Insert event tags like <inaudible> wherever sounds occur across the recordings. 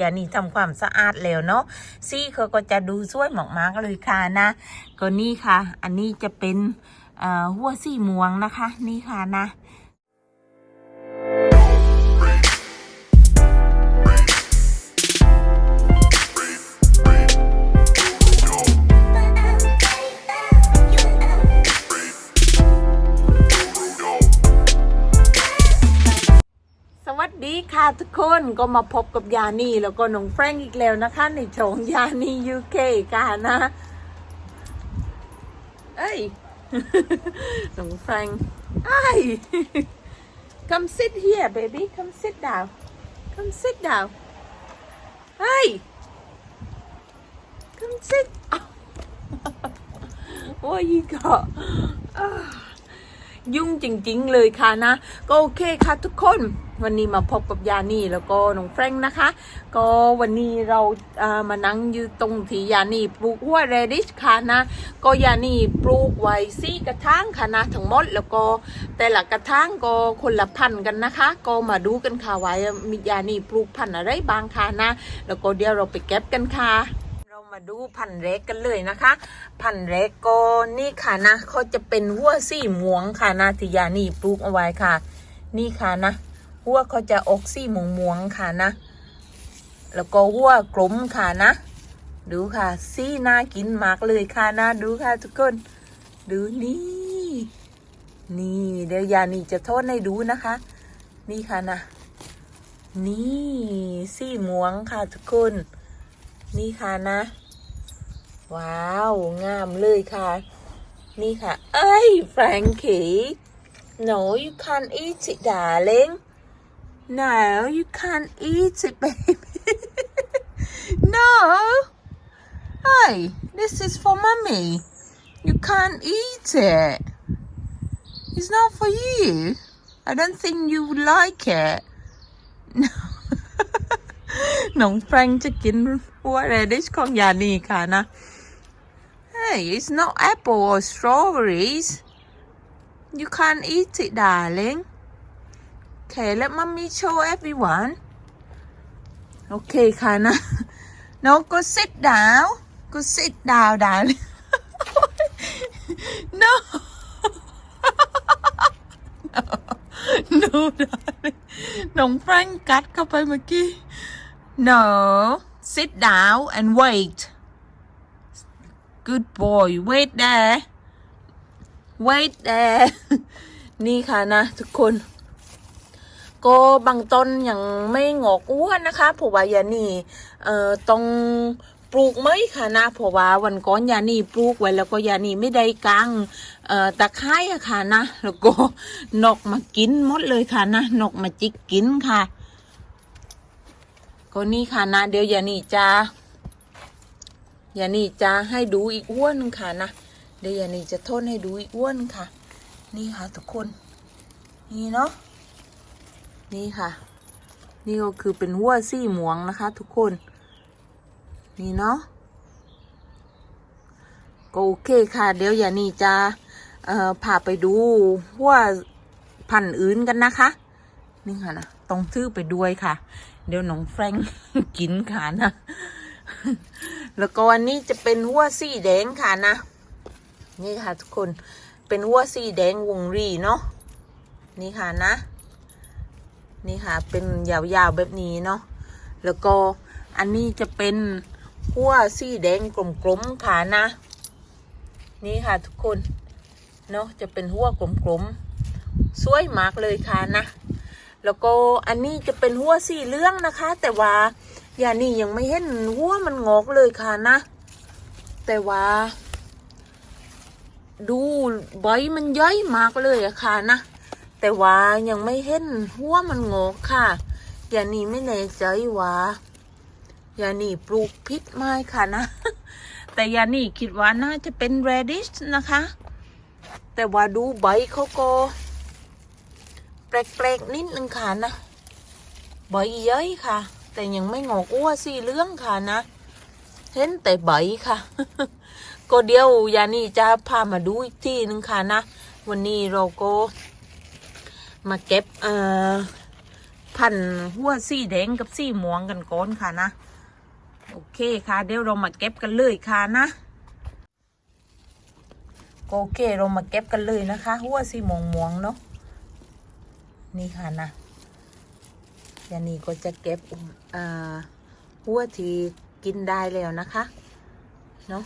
ยานี่ทำความสะอาดแล้วเนาะซี่เขาก็จะดูสวยมากๆเลยค่ะนะก็นี่ค่ะ อันนี้จะเป็นหัวซี่ม่วงนะคะ นี่ค่ะนะ ค่ะทุกคนก็มาพบกับยานีแล้วก็น้องแฟรงก์อีกแล้วนะคะ ในโชงยานียูเคกันนะ เอ้ยน้องแฟรงก์ไอ้ come sit here baby come sit down come sit down เฮ้ย come sit โอ้ยก็ยุ่งจริง ๆ เลยค่ะนะ ก็โอเคค่ะทุกคน วันนี้มาพบกับยานี่แล้วก็น้องแฟรงค์นะคะ ก็วันนี้เราเอ่อมานั่งอยู่ตรงที่ยานี่ปลูกหัวเรดิชค่ะนะ ก็ยานี่ปลูกไว้ซี่กระถางค่ะนะทั้งหมดแล้วก็แต่ละกระถางก็คนละพันกันนะคะ ก็มาดูกันค่ะว่ามียานี่ปลูกพันอะไรบางค่ะนะ แล้วก็เดี๋ยวเราไปเก็บกันค่ะเรามาดูพันเล็กกันเลยนะคะ พันเล็กก็นี่ค่ะนะเขาจะเป็นหัวสีม่วงค่ะนะที่ยานี่ปลูกเอาไว้ค่ะ นี่ค่ะนะ หัวเขาจะออกสีม่วงมวงค่ะนะ แล้วก็หัวกลมค่ะนะ ดูค่ะสีน่ากินมากเลยค่ะนะดูค่ะทุกคน ดูนี่ นี่เดี๋ยวยานี่จะโทษให้ดูนะคะ นี่ค่ะนะ นี่สีม่วงค่ะทุกคน นี่ค่ะนะ ว้าว งามเลยค่ะ นี่ค่ะ เอ้ยแฟรงคี No you can't eat it darling No you can't eat it baby <laughs> No Hey this is for mommy You can't eat it It's not for you I don't think you would like it No น้องแฟรงค์จะกินหัวเรดิชของยานีค่ะนะ Hey it's not apple or strawberries you can't eat it darling Okay let mommy show everyone โอเคค่ะนะ no go sit down go sit down darling no no No, darling น้องแฟรงค์กัดเข้าไปเมื่อกี้ No, sit down and wait. Good boy, wait there. Wait there. นี่ค่ะนะทุกคน ก็บางต้นยังไม่งอกอ้วนนะคะเพราะว่ายานี่เอ่อต้องปลูกไหมค่ะนะเพราะว่าวันก่อนยานี่ปลูกไว้แล้วก็ยานี่ไม่ได้กางเอ่อตะไคร้อะค่ะนะแล้วก็นกมากินหมดเลยค่ะนะนกมาจิกกินค่ะ ก็นี่ค่ะนะเดี๋ยวยานี่จะยานี่จะให้ดูอีกอ้วนหนึงค่ะนะเดี๋ยวยานี่จะทนให้ดูอีกอ้วนค่ะ นี่ค่ะทุกคน นี่เนาะ นี่ค่ะ นี่ก็คือเป็นหัวซี่หมวงนะคะ ทุกคน นี่เนาะก็โอเคค่ะ เดี๋ยวอย่านี่จะเอ่อพาไปดูหัวพันธุ์อื่นกันนะคะนี่ค่ะนะต้องซื้อไปด้วยค่ะ เดี๋ยวน้องแฟรงกินค่ะนะ แล้วก็อันนี้จะเป็นหัวสีแดงค่ะนะ นี่ค่ะทุกคน เป็นหัวสีแดงวงรีเนาะ นี่ค่ะนะ นี่ค่ะ เป็นยาวๆแบบนี้เนาะแล้วก็อันนี้จะเป็นหัวสีแดงกลมๆค่ะนะ นี่ค่ะทุกคนเนาะจะเป็นหัวกลมๆสวยมากเลยค่ะนะ แล้วก็อันนี้จะเป็นหัวสีเหลืองนะคะ แต่ว่าอย่างนี้ยังไม่เห็นหัวมันงอกเลยค่ะนะ แต่ว่าดูใบมันย่อยมากเลยอะค่ะนะ แต่ว่ายังไม่เห็นหัวมันงอกค่ะ อย่านี้ไม่แน่ใจว่าอย่านี้ปลูกพิษไหมค่ะนะ แต่อย่านี้คิดว่าน่าจะเป็น radish นะคะ แต่ว่าดูใบเขาก็แปลกๆนิดนึงค่ะนะใบเย้ยค่ะ แต่ยังไม่งอกอ้วสีเหลืองค่ะนะ เห็นแต่ใบค่ะ ก็เดี๋ยวยานี่จะพามาดูอีกทีนึงค่ะนะ วันนี้เราก็ มาเก็บเอ่อพันหัวสีแดงกับสีม่วงกันก่อนค่ะนะ โอเคค่ะ เดี๋ยวเรามาเก็บกันเลยค่ะนะโอเคเรามาเก็บกันเลยนะคะหัวสีม่วงม่วงเนาะนี่ค่ะนะยานีก็จะเก็บอ่าหัวที่กินได้แล้วนะคะเนาะ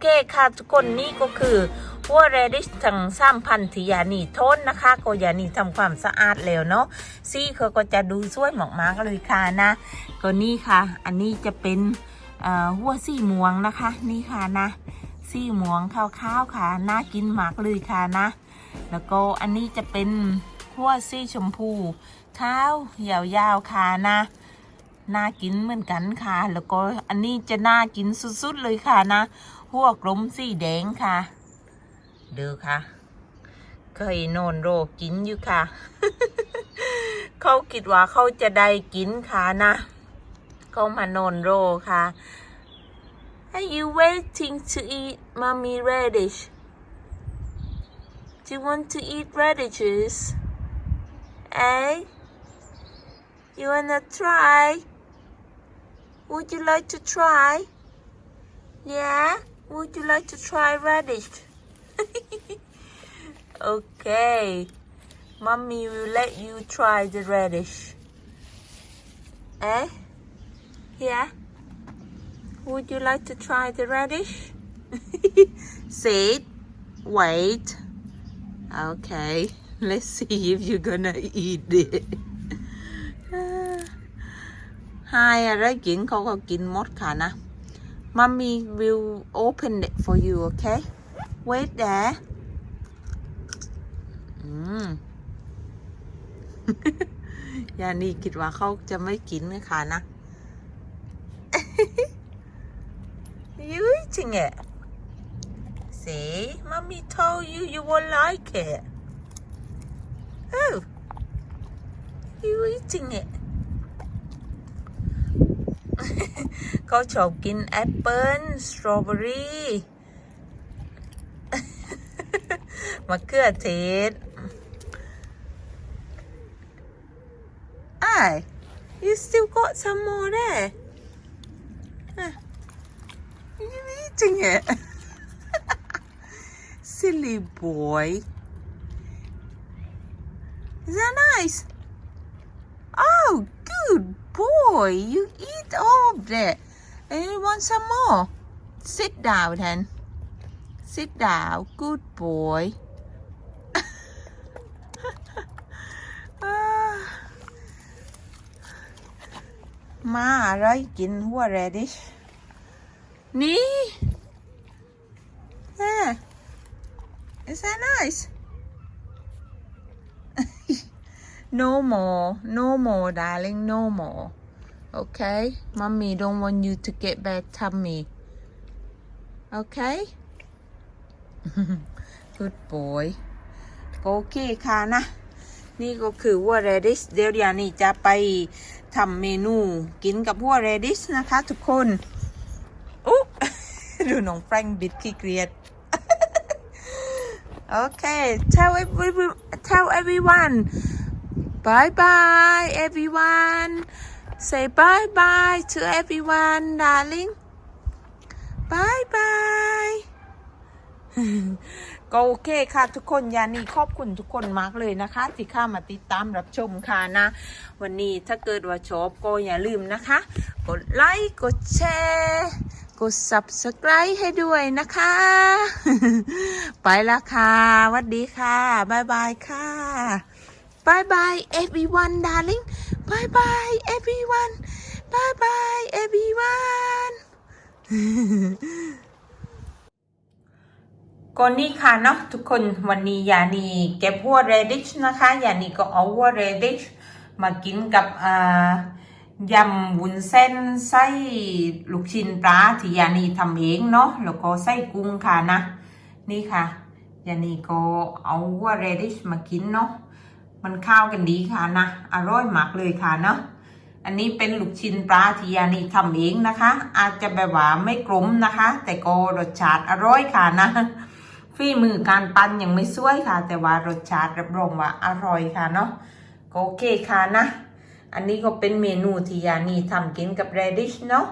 เคค่ะทุกคนนี่ก็คือหัวเรดิชทั้งสามพันธุยานีทนนะคะก็ยานีทำความสะอาดแล้วเนาะสีเขาก็จะดูสวยมากๆเลยค่ะนะก็นี่ค่ะ อันนี้จะเป็นหัวสีม่วงนะคะ นี่ค่ะนะสีม่วงข้าวๆค่ะน่ากินมากเลยค่ะนะ แล้วก็อันนี้จะเป็นหัวสีชมพูข้าวยาวๆค่ะนะน่ากินเหมือนกันค่ะ แล้วก็อันนี้จะน่ากินสุดๆเลยค่ะนะ หัวกลมสีแดงค่ะดูค่ะเคยโนนโรกินอยู่ค่ะ เขาคิดว่าเขาจะได้กินค่ะนะ เขามาโนนโรค่ะ Are you waiting to eat mommy radish Do you want to eat radishes Eh You wanna try Would you like to try? Yeah? Would you like to try radish? <laughs> okay. Mommy will let you try the radish. Eh? Yeah? Would you like to try the radish? <laughs> Sit. Wait. Okay. <laughs> Let's see if you're gonna eat it. Hi, à, rái chuyện không còn kinh Mommy will open it for you okay wait there อืมยานี่คิดว่าเขาจะไม่กินค่ะนะ you eating it see mommy told you you won't like it oh you eating it เขาชอบกินแอปเปิ้ลสตรอเบอรี่ มะเขือเทศ<laughs> อ้าย you still got some more there Huh. you eating it <laughs> silly boy is that nice oh good boy you eat all of that And you want some more? Sit down then. Sit down. Good boy. <laughs> Ma are I getting who already? Nee? Yeah. Is that nice? <laughs> no more. No more, darling. No more. Okay mommy don't want you to get bad tummy okay good boy โอเคค่ะนะ นี่ก็คือหัว radish เดี๋ยวเดียนี้จะไปทำเมนูกินกับหัว radish นะคะทุกคนอุ๊ดูน้องแฟรงบิดขี้เกียจโอเค tell every tell everyone bye bye everyone say bye bye to everyone darling bye bye ก็โอเคค่ะทุกคนยานีขอบคุณทุกคนมากเลยนะคะ ที่เข้ามาติดตามรับชมค่ะนะ วันนี้ถ้าเกิดว่าชอบก็อย่าลืมนะคะ กดไลค์กดแชร์กด subscribe ให้ด้วยนะคะ ไปละค่ะสวัสดีค่ะบายบายค่ะบายบาย everyone darling bye bye everyone bye bye everyone ก็นี่ค่ะเนาะทุกคนวันนี้ยานีเก็บหัวเรดิชนะคะยานีก็เอาหัวเรดิชมากินกับอ่ายำวุ้นเส้นไส้ลูกชิ้นปลาที่ยานีทำเองเนาะแล้วก็ไส้กุ้งค่ะนะ นี่ค่ะยานีก็เอาหัวเรดิชมากินเนาะ มันข้าวกันดีค่ะนะอร่อยมากเลยค่ะเนาะอันนี้เป็นลูกชิ้นปลาที่ยานีทำเองนะคะ อาจจะแบบว่าไม่กลมนะคะ แต่ก็รสชาติอร่อยค่ะนะฝีมือการปั้นยังไม่สวยค่ะ แต่ว่ารสชาติรับรองว่าอร่อยค่ะเนาะก็โอเคค่ะนะ อันนี้ก็เป็นเมนูที่ยานีทำกินกับ radish เนาะ